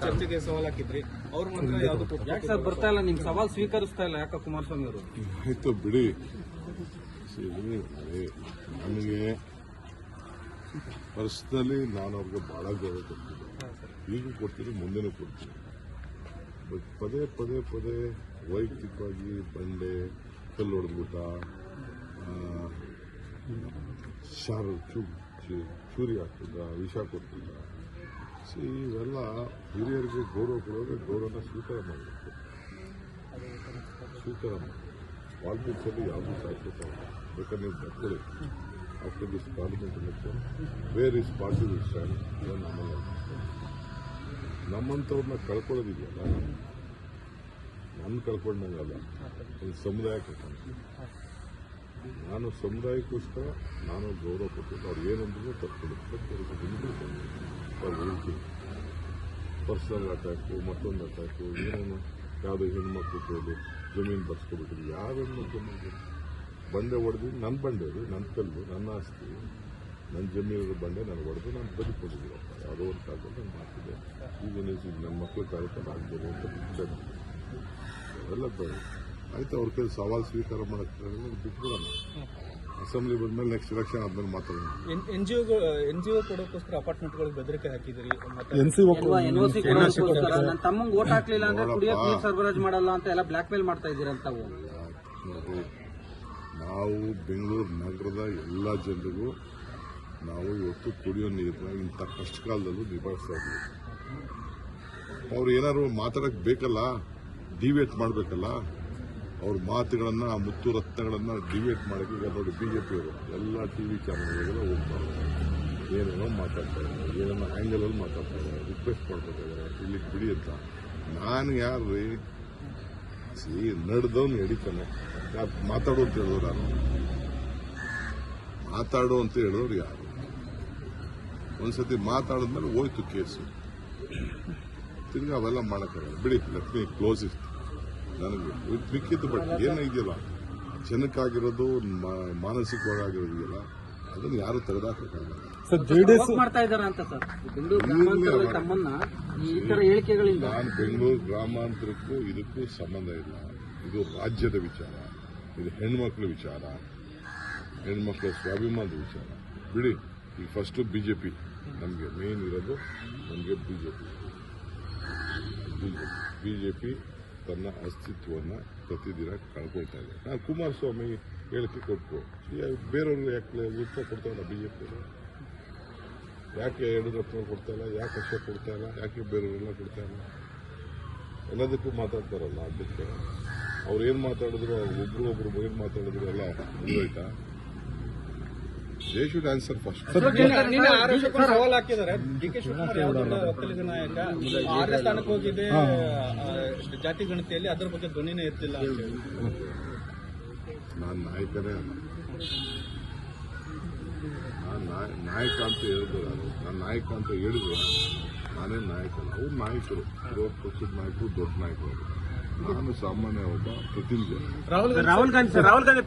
ಚರ್ಚೆಗೆ ಸವಾಲ್ ಹಾಕಿದ್ರಿ. ಅವ್ರು ಮಾತ್ರ ಯಾವ್ದು ಯಾಕೆ ಸರ್ ಬರ್ತಾ ಇಲ್ಲ? ನಿಮ್ ಸವಾಲ್ ಸ್ವೀಕರಿಸ್ತಾ ಇಲ್ಲ ಯಾಕೆ ಕುಮಾರಸ್ವಾಮಿ ಅವರು? ಆಯ್ತು ಬಿಡಿ. ನನಗೆ ಪರ್ಸ್ನಲಿ ನಾನು ಅವ್ರಿಗೆ ಬಹಳ ಗೌರವ ಕೊಡ್ತೀನಿ. ಈಗೂ ಕೊಡ್ತೀನಿ ಮುಂದೆನೂ ಕೊಡ್ತೀನಿ. ಬಟ್ ಪದೇ ಪದೇ ಪದೇ ವೈಯಕ್ತಿಕವಾಗಿ ಬಂಡೆ ಕಲ್ಲು ಹೊಡೆದ್ಬಿಟ್ಟ ಶಾರು ಚೂ- ಚೂರಿ ಹಾಕ್ತಿದ್ದ ವಿಷ ಕೊಡ್ತಿದ್ದ ಸಿ, ಇವೆಲ್ಲ ಹಿರಿಯರಿಗೆ ಗೌರವ ಕೊಡೋದು ಗೌರವನ ಸ್ವೀಕಾರ ಮಾಡಬೇಕು ಸ್ವೀಕಾರ ಮಾಡಿ ಪಾಲಿಟಿಕ್ಸಲ್ಲಿ ಯಾವುದೂ ಶಾಶ್ವತ. ಬೇಕಾದ್ರೆ ಬರ್ಕೊಳ್ಳಿ after this parliament election where is party will stand ನಮ್ಮಲ್ಲ ನಮ್ಮಂಥವ್ರನ್ನ ಕಳ್ಕೊಳ್ಳೋದಿದೆಯಲ್ಲ ನನ್ನ ಕಳ್ಕೊಂಡಂಗಲ್ಲ. ಒಂದು ಸಮುದಾಯ ಕಳ್ಕೊಂಡು ನಾನು ಸಮುದಾಯಕ್ಕೋಸ್ಕರ, ನಾನು ಗೌರವ ಕೊಟ್ಟಿದ್ದು, ಅವ್ರು ಏನಂದ್ರೂ ಹೇಳ್ತೀನಿ. ಪರ್ಸನಲ್ ಅಟ್ಯಾಕು, ಮತ್ತೊಂದು ಅಟ್ಯಾಕು ಏನೇನು ಯಾವುದೋ ಹೆಣ್ಮಕ್ಳು ಕೇಳಿ, ಜಮೀನು ಬರ್ಸ್ಕೊಬಿಟ್ಟಿದ್ರು. ಯಾವ ಹೆಣ್ಮಕ್ಳು ಬಂಡೆ ಹೊಡೆದು ನನ್ನ ಬಂಡೆ ಅದು ನನ್ನ ಕಲ್ಲು, ನನ್ನ ಆಸ್ತಿ. ನನ್ನ ಜಮೀನಿನ ಬಂಡೆ, ನಾನು ಹೊಡೆದು, ನಾನು ಬದುಕೊಂಡಿದ್ದೀರಪ್ಪ ಯಾವುದೋ ಒಂದು ಕಾಲದಲ್ಲಿ ನಾನು ಮಾಡ್ತಿದ್ದೆ. ಈಗ ನನ್ನ ಮಕ್ಕಳು ಕಾರ್ಯಕ್ರಮ ಆಗ್ಬೋದು ಅಂತ ಅದೆಲ್ಲ ಆಯ್ತು ಅವ್ರ ಕೈ ಸವಾಲು ಸ್ವೀಕಾರ ಮಾಡಕ್ಕೆ ಬಿಟ್ಬಿಡೋಣ. ಅಸೆಂಬ್ಲಿ ಬಂದ್ಮೇಲೆ ನೆಕ್ಸ್ಟ್ ಎಲೆಕ್ಷನ್ ಆದ್ಮೇಲೆ ಮಾತಾಡೋಣ. N G N G O ಕೊಡೋಕ್ಕೋಸ್ಕರ ಅಪಾರ್ಟ್ಮೆಂಟ್ಗಳಿಗೆ ಬೆದರಿಕೆ ಹಾಕಿದ್ರಿ ಎನ್ ಸಿ ನನ್ನ ತಮ್ಮಂಗ್ ಓಟ್ ಹಾಕ್ಲಿಲ್ಲ ಅಂದ್ರೆ ಕುಡಿಯೋ ನೀರು ಸರಬರಾಜು ಮಾಡಲ್ಲ ಅಂತ ಎಲ್ಲ ಬ್ಲಾಕ್ ಮೇಲ್ ಮಾಡ್ತಾ ಇದ್ದೀರಂತ ನಾವು ಬೆಂಗಳೂರು ನಗರದ ಎಲ್ಲ ಜನರಿಗೂ ನಾವು ಇವತ್ತು ಕುಡಿಯೋ ನೀರನ್ನ ಇಂಥ ಕಷ್ಟ ಕಾಲದಲ್ಲೂ ನಿಭಾಯಿಸ್ತಾ ಇದ್ದೀವಿ. ಅವ್ರು ಏನಾದ್ರು ಮಾತಾಡಕ್ ಬೇಕಲ್ಲ ಡಿವೇಟ್ ಮಾಡಬೇಕಲ್ಲ ಅವ್ರ ಮಾತುಗಳನ್ನ ಆ ಮುತ್ತು ರತ್ನಗಳನ್ನ ಡಿಬೇಟ್ ಮಾಡಕ್ಕೆ ಈಗ ನೋಡಿ ಬಿಜೆಪಿಯವರು ಎಲ್ಲ ಟಿವಿ ಚಾನೆಲ್ಗಳಿಗೆಲ್ಲ ಹೋಗ್ತಾರೆ ಏನೇನೋ ಮಾತಾಡ್ತಾರೆ ಏನೇನೋ ಆ್ಯಂಗಲಲ್ಲಿ ಮಾತಾಡ್ತಾ ಇದ್ದಾರೆ ರಿಕ್ವೆಸ್ಟ್ ಮಾಡ್ಬೇಕಾದ್ರೆ ಇಲ್ಲಿಗೆ ಇಲ್ಲಿ ಬಿಡಿ ಅಂತ. ನಾನು ಯಾರ್ರೀ? ಸಿ ನಡೆದವನು ಹಿಡಿತಾನೆ ಯಾರು ಮಾತಾಡು ಅಂತ ಹೇಳಿದ್ರು ನಾನು. ಮಾತಾಡು ಅಂತ ಹೇಳೋರು ಯಾರು? ಒಂದ್ಸತಿ ಮಾತಾಡಿದ್ಮೇಲೆ ಹೋಯ್ತು ಕೇಸು ತಿರ್ಗಿ ಅವೆಲ್ಲ ಮಾಡಕ್ಕಾಗಲ್ಲ. ಬಿಡಿ ಲೆಟ್ ಮೀ ಕ್ಲೋಸ್ ಇಟ್ ನನಗೆ ಮಿಕ್ಕಿದ್ದು ಬಟ್ ಏನಿದೆಯಲ್ಲ ಜನಕ್ಕಾಗಿರೋದು ಮಾನಸಿಕವಾಗಿರೋದು ಇದೆಯಲ್ಲ ಅದನ್ನು ಯಾರು ಮಾಡ್ತಾ ಅಂತ ಸರ್. ಬೆಂಗಳೂರು ತಮ್ಮನ್ನ ಈ ತರ ಹೇಳಿಕೆಗಳಿಂದ. ನಾನು ಬೆಂಗಳೂರು ಗ್ರಾಮಾಂತರಕ್ಕೂ ಇದಕ್ಕೂ ಸಂಬಂಧ ಇಲ್ಲ. ಇದು ರಾಜ್ಯದ ವಿಚಾರ. ಇದು ಹೆಣ್ಮಕ್ಳ ವಿಚಾರ. ಹೆಣ್ಮಕ್ಳ ಸ್ವಾಭಿಮಾನದ ವಿಚಾರ. ಬಿಡಿ ಈಗ ಫಸ್ಟು ಬಿಜೆಪಿ ನಮಗೆ ಮೇನ್ ಇರೋದು ನಮಗೆ ಬಿಜೆಪಿ ಬಿಜೆಪಿ ತನ್ನ ಅಸ್ತಿತ್ವವನ್ನು ಪ್ರತಿದಿನ ಕಳ್ಕೊಳ್ತಾ ಇದೆ. ನಾನು ಕುಮಾರಸ್ವಾಮಿ ಹೇಳಿಕೆ ಕೊಟ್ಟು ಬೇರೆಯವರು ಯಾಕೆ ಉತ್ತರ ಕೊಡ್ತಾರಲ್ಲ ಬಿಜೆಪಿ ಯಾಕೆ ಯಡಿಯೂರಪ್ಪ ಕೊಡ್ತಾ ಇಲ್ಲ? ಯಾಕೆ ಅಶೋಕ್ ಕೊಡ್ತಾ ಇಲ್ಲ? ಯಾಕೆ ಬೇರೆಯವರೆಲ್ಲ ಕೊಡ್ತಾ ಇಲ್ಲ? ಎಲ್ಲದಕ್ಕೂ ಮಾತಾಡ್ತಾರಲ್ಲ ಅದಕ್ಕೆ ಅವ್ರು ಏನು ಮಾತಾಡಿದ್ರು? ಒಬ್ರಿಗೊಬ್ರು ಒಬ್ರು ಒಬ್ರು ಏನು ಮಾತಾಡಿದ್ರು ಎಲ್ಲ ಮುಂದೋಯ್ತಾ ದೇ ಶುಡ್ ಆನ್ಸರ್ ಫಸ್ಟ್ ಸವಾಲ್ ಹಾಕಿದ್ದಾರೆ. ಡಿ ಕೆ ಶಿವಕುಮಾರ್ ಒಕ್ಕಲಿಗ ನಾಯಕ? ಆರನೇ ಸ್ಥಾನಕ್ಕೆ ಹೋಗಿದೆ ಜಾತಿ ಗಣತಿಯಲ್ಲಿ ಅದರ ಬಗ್ಗೆ ಧ್ವನಿನೇ ಎತ್ತಿಲ್ಲ ಅಂತ ಹೇಳಿ. ನಾನು ನಾಯಕನೇ ಅಲ್ಲ. ನಾನು ನಾಯ- ನಾಯಕ ಅಂತ ಹೇಳಿದ್ರು ನಾನು. ನಾನು ನಾಯಕ ಅಂತ ಹೇಳಿದ್ರು ನಾನೇ. ನಾಯಕ ಅವ್ರು ನಾಯಕರು. ವಿರೋಧ ಪಕ್ಷದ ನಾಯಕರು ದೊಡ್ಡ ನಾಯಕರು. ನಾನು ಸಾಮಾನ್ಯ ಒಬ್ಬ ಪ್ರತಿನಿಧಿ. ರಾಹುಲ್ ಗಾಂಧಿ. ರಾಹುಲ್ ಗಾಂಧಿ